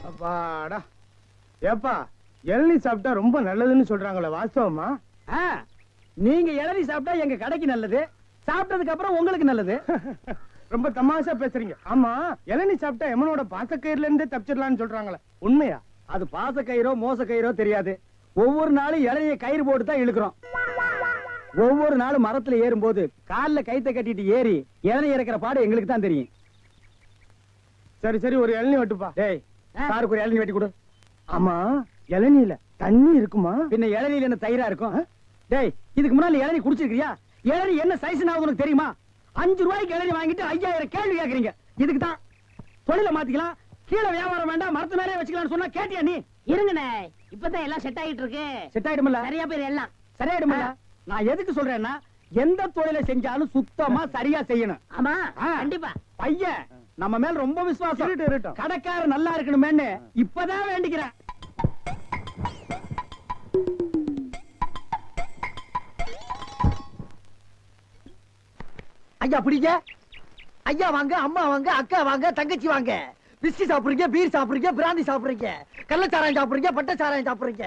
அப்பாடா. ஏப்பா இளநீ சாப்பிட்டா ரொம்ப நல்லதுன்னு சொல்றாங்களே வாஸ்தவமா? நீங்க இளநீ சாப்பிட்டா எங்க கடைக்கு நல்லது சாப்பிட்டதுக்கு அப்புறம் உங்களுக்கு நல்லது. ரொம்ப தமாஷா பேசுறீங்க. ஆமா இளநீ சாப்பிட்டா எமனோட பாசக்கயிறுல இருந்தே தப்பிச்சிடலாம்னு சொல்றாங்களே. உண்மையா? அது பாச கயிறோ மோச கயிறோ தெரியாது. ஒவ்வொரு நாளும் இளநிய கயிறு போட்டு தான் இழுக்கிறோம். ஒவ்வொரு நாளும் மரத்துல ஏறும்போது கால்ல கைத்த கட்டிட்டு ஏறி இளநீ இறக்கிற பாடு எங்களுக்கு தான் தெரியும். சரி சரி ஒரு இளநீ வெட்டுப்பா. டேய் சாருக்கு ஒரு இளநீ வெட்டி கொடு. ஆமா இளநீல தண்ணி இருக்குமா? பின்ன இளநீல என்ன தயிரா இருக்கும்? டேய் இதுக்கு முன்னால இளநீ குடிச்சிருக்கியா இளநீ என்ன சைஸ் உனக்கு தெரியுமா? அஞ்சு ரூபாய்க்கு இளநீ வாங்கிட்டு ஐயாயிரம் கேள்வி கேக்குறீங்க. இதுக்கு தான். தொழில மாத்திக்கலாம். கீழே வியாபாரம் வேண்டாம். மரத்து மேலே வச்சுக்கலாம்னு சொன்னா கேட்டியா நீ? இருங்கண்ணே இப்பதான் எல்லாம் செட் ஆகிட்டு இருக்கு. செட் ஆயிடுமில்ல? நிறைய பேர் எல்லாம். சரியாயிடுமில்ல? நான் எதுக்கு சொல்றேன்னா எந்த தொழிலை செஞ்சாலும் சுத்தமா சரியா செய்யணும். ஆமா. கண்டிப்பா. பையன் நம்ம மேல ரொம்ப விசுவாசம். கடைக்காரர் நல்லா இருக்கணுமேன்னு இப்பதான் வேண்டிக்கிறேன். ஐயா பிடிங்க. ஐயா வாங்க அம்மா வாங்க அக்கா வாங்க தங்கச்சி வாங்க. பிஸ்கி சாப்பிடுறீங்க பீர் சாப்பிடுறீங்க பிராந்தி சாப்பிடுறீங்க. கள்ளச்சாராயம் சாப்பிடுறீங்க பட்ட சாராயம் சாப்பிடுறீங்க.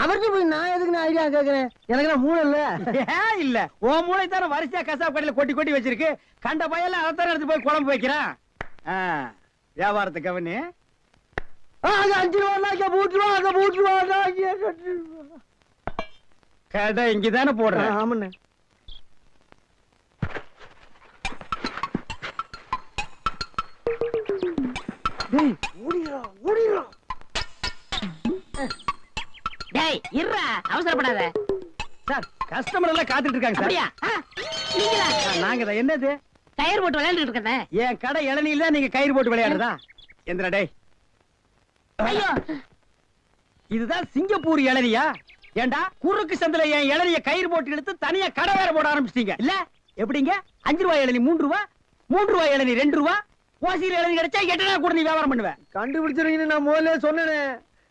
அவர்கிட்ட போய் நான் எதுக்கு நான் ஐடியா கேக்குறேன்? எனக்கு நான் மூளை இல்ல. ஏன் இல்ல? உன் மூளை தானே வரிசையா கசாப் கடையில கொட்டி கொட்டி வச்சிருக்கு. கண்ட பையல அதைத்தானே எடுத்து போய் குழம்பு வைக்கிறான்? வியாபாரத்தை கவனி. ஆ, அங்க அஞ்சு ரூபா மூட்டு ரூபா அங்க மூட்டு ரூபா. கடை இங்கதானே போடுறேன் ஆமாண்ணே. டேய் ஓடிடா ஓடிடா. டேய் இருடா அவசரப்படாத. சார் கஸ்டமர் எல்லாம் காத்துட்டு இருக்காங்க சார். அப்படியா? ஆ, நீங்களா? நாங்க தான் என்னது? டயர் போட்டு விளையாண்டுட்டு இருக்கேன். என் கடை இளநீல நீங்க கயிறு போட்டு விளையாடுறதா? எந்திரா டேய். ஐயோ. இதுதான் சிங்கப்பூர் இளநியா? ஏண்டா குறுக்கு சந்தில என் இளநிய கயிறு போட்டு எடுத்து தனியா கடை வேற போட ஆரம்பிச்சிட்டீங்க. இல்ல எப்படிங்க? அஞ்சு ரூபாய் இளநீ மூன்று ரூபா? மூன்று ரூபாய் இளநீ ரெண்டு ரூபா? ஓசியில் இளநீ கிடைச்சா எட்டனா கூட நீ வியாபாரம் பண்ணுவேன் கண்டுபிடிச்சிருக்கீங்கன்னு நான் முதல்ல சொன்னேனே.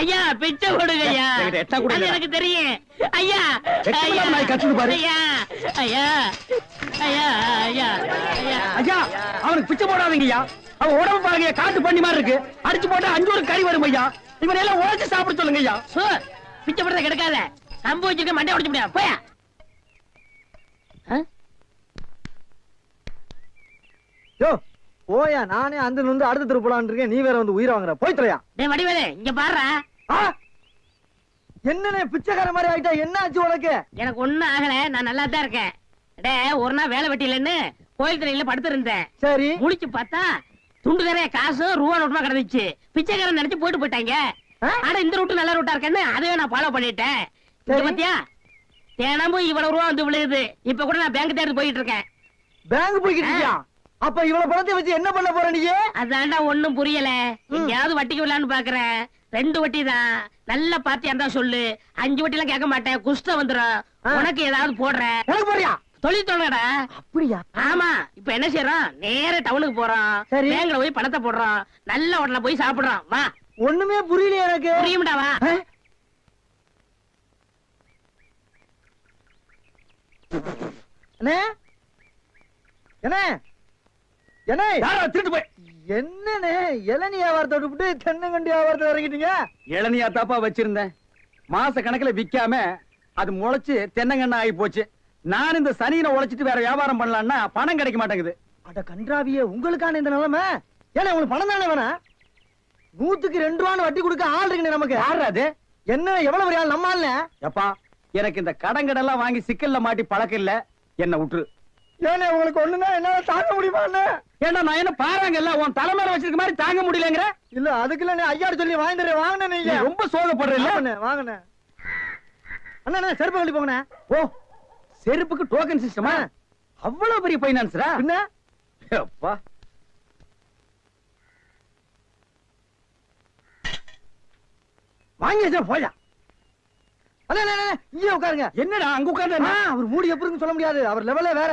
ஐயா பிச்சை போடுங்க ஐயா. எனக்கு தெரியும். ஐயா ஐயா நாய் கத்துது பாரு. ஐயா ஐயா ஐயா ஐயா ஐயா. ஐயா அவனுக்கு பிச்சை போடாதீங்கய்யா. அவன் உடம்பு பாருங்க காட்டு பண்ணி மாதிரி இருக்கு. அடிச்சு போட்டா அஞ்சு ஒரு கறி வரும் ஐயா. இவன் எல்லாம் உழைச்சு சாப்பிட சொல்லுங்க ஐயா சோ பிச்சை போடுறத கிடைக்காத. கம்பு வச்சிருக்க மண்டை உடைச்சு முடியாது போயா? யோ போயா நானே அந்த வந்து அடுத்த தெரு போலான்னு இருக்கேன். நீ வேற வந்து உயிரை வாங்குற. போய் தொலையா. டேய் வடிவேலு இங்க பாருடா. ஆ! என்னண்ணே பிச்சைக்கார மாதிரி ஆயிட்டா? என்ன ஆச்சு உனக்கு? எனக்கு ஒண்ணும் ஆகல. நான் நல்லா தான் இருக்கேன். டே ஒரு நாள் வேலை வெட்டிலன்னு கோயில் திரையில படுத்திருந்தேன். சரி. முழிச்சு பார்த்தா துண்டு நிறைய காசு ரூபா நோட்டுமா கிடந்துச்சு. பிச்சைக்காரன் நினைச்சு போயிட்டு போயிட்டாங்க? ஆனா இந்த ரூட்டு நல்ல ரூட்டா இருக்கேன்னு அதுவே நான் ஃபாலோ பண்ணிட்டேன். பாத்தியா? தினமும் இவ்வளவு ரூபா வந்து விழுகுது. இப்ப கூட நான் பேங்க் தேடி போயிட்டு இருக்கேன். பேங்க் போய்கிட்டு இருக்கியா? அப்ப இவ்வளவு பணத்தை வச்சு என்ன பண்ண போற நீ? அதான்டா ஒண்ணும் புரியல. எங்கேயாவது வட்டிக்கு விடலான்னு பாக்குறேன் ரெண்டு வட்டி தான். நல்ல பார்ட்டியா இருந்தா சொல்லு. அஞ்சு வட்டி எல்லாம் கேட்க மாட்டேன். குஷ்டம் வந்துரும். ஆ. உனக்கு ஏதாவது போடுறேன் எனக்கு போறியா தொழில் தொடங்கடா அப்படியா? ஆமா. இப்ப என்ன செய்யறோம்? நேர டவுனுக்கு போறோம். பேங்க்ல போய் பணத்தை போடுறோம். நல்ல ஹோட்டல்ல போய் சாப்பிடுறோம். வா. ஒண்ணுமே புரியலையே எனக்கு. புரியும்டா வா? அண்ணே? யாரா திருட்டு போய். என்னண்ணே? இளநீ வியாபாரத்தை விட்டு தென்னங்கண்டி வியாபாரத்தை இறங்கிட்டீங்க? இளநியா தாப்பா வச்சிருந்தேன். மாச கணக்குல விக்காம அது முளைச்சு தென்னங்கண்ணா ஆகி போச்சு. நான் இந்த சனியில உழைச்சிட்டு வேற வியாபாரம் பண்ணலாம்னா பணம் கிடைக்க மாட்டேங்குது. அட கன்றாவியே உங்களுக்கான இந்த நிலைமை? ஏன்னா உங்களுக்கு பணம் தானே வேணாம் நூத்துக்கு ரெண்டு ரூபான்னு வட்டி கொடுக்க ஆள் இருக்குண்ணே நமக்கு. அது? என்ன எவ்வளவு பெரிய ஆள் நம்ம ஆள்ல எப்பா எனக்கு இந்த கடன் கடன்லாம் வாங்கி சிக்கல்ல மாட்டி பழக்கம் இல்ல. என்ன விட்டுரு ஏன்னா உங்களுக்கு ஒண்ணுன்னா என்னால தாங்க முடியுமா ஏண்டா நான் என்ன பாருங்க இல்ல உன் தலைமையில வச்சிருக்க மாதிரி தாங்க முடியலங்கிற? இல்ல அதுக்கு இல்ல ஐயாடு சொல்லி வாங்கி தரேன். வாங்கினே நீ நீங்க ரொம்ப சோகப்படுற இல்ல வாங்கண்ணே அண்ணா செருப்பு கழட்டி போங்கண்ணே. ஓ செருப்புக்கு டோக்கன் சிஸ்டமா அவ்வளவு பெரிய பைனான்ஸ்ரா பின்ன? அப்பா வாங்கி வச்சா போயா அண்ணா இங்கே உட்காருங்க. என்னடா அங்க உட்கார்ந்து அவர் மூடி எப்படி இருக்குன்னு சொல்ல முடியாது. அவர் லெவலே வேற.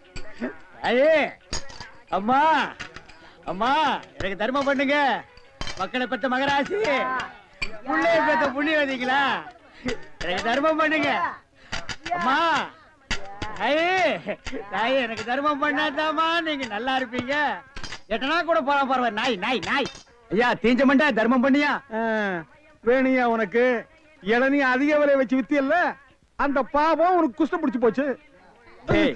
ஐயே அம்மா அம்மா எனக்கு தர்மம் பண்ணுங்க. மக்களை பெற்ற மகராசி. புள்ளைய பெற்ற புண்ணியவதிங்களா எனக்கு தர்மம் பண்ணுங்க. அம்மா ஐயே தாயே எனக்கு தர்மம் பண்ணாதாம்மா. நீங்க நல்லா இருப்பீங்க. எட்டனா கூட போறா பரவாயில்ல நாய் நாய் நாய். ஐயா தீஞ்ச மண்டா தர்மம் பண்ணியா? வேணியா உனக்கு. இளநீ அதிக விலை வச்சு வித்தியல்ல. அந்த பாவம் உனக்கு குஷ்டம் பிடிச்சு போச்சு. ஏய்,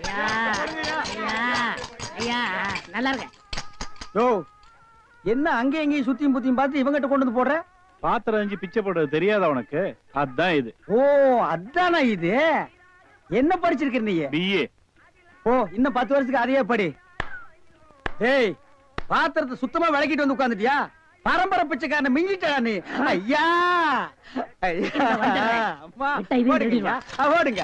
ஐயா ஐயா ஐயா நல்லா இருக்க யோ என்ன அங்க எங்கேயும் சுத்தியும் புத்தியும் பார்த்து இவங்கிட்ட கொண்டு வந்து போடுற? பாத்திரம் அஞ்சு பிச்சை போடுறது தெரியாதா உனக்கு? அதான் இது. ஓ அதானா இது? என்ன படிச்சிருக்க நீ? பிஏ ஓ இன்னும் பத்து வருஷத்துக்கு அதையே படி. ஏய் பாத்திரத்தை சுத்தமா விளக்கிட்டு வந்து உட்கார்ந்துட்டியா? பரம்பரை பிச்சைக்காரன மிஞ்சிட்டா நீ. ஐயா. ஓடுங்க ஓடுங்க.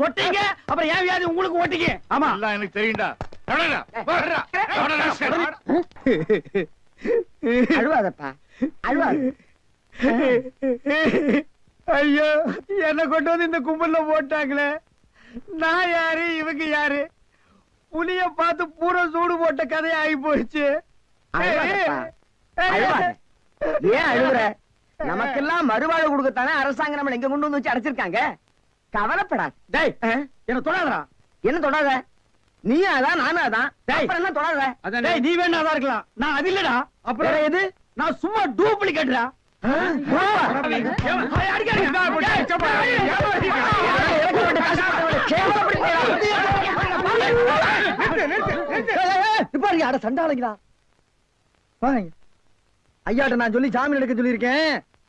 தொட்டீங்க அப்புறம் ஏன் வியாதி உங்களுக்கு ஓட்டிங்க ஆமா எல்லாம் எனக்கு தெரியும்டா? அழுவாதப்பா. அழுவாத. ஐயோ என்ன கொண்டு வந்து இந்த கும்பல்ல போட்டாங்களே. நான் யாரு? இவங்க யாரு? புலிய பார்த்து பூரா சூடு போட்ட கதை ஆகி போச்சு அழுவாதப்பா. அழுவாத. ஏன் அழுகுற நமக்கெல்லாம் மறுவாழ்வு கொடுக்கத்தானே அரசாங்கம் நம்மள எங்க கொண்டு வந்து வச்சு அடைச்சிருக்காங்க? கவலைப்படாத. டேய் என்ன தொடாதடா. என்ன தொடாத? நீயும் அதான் நானும் அதான். டேய். அப்புறம் என்ன தொடாத? அதான். நீ வேணா இருக்கலாம். நான் அது இல்லடா. வேற எது? நான் சும்மா டூப்ளிகேட்ரா சண்டாளங்களா ஐயாட்ட நான் சொல்லி ஜாமீன் எடுக்க சொல்லியிருக்கேன்.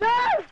No!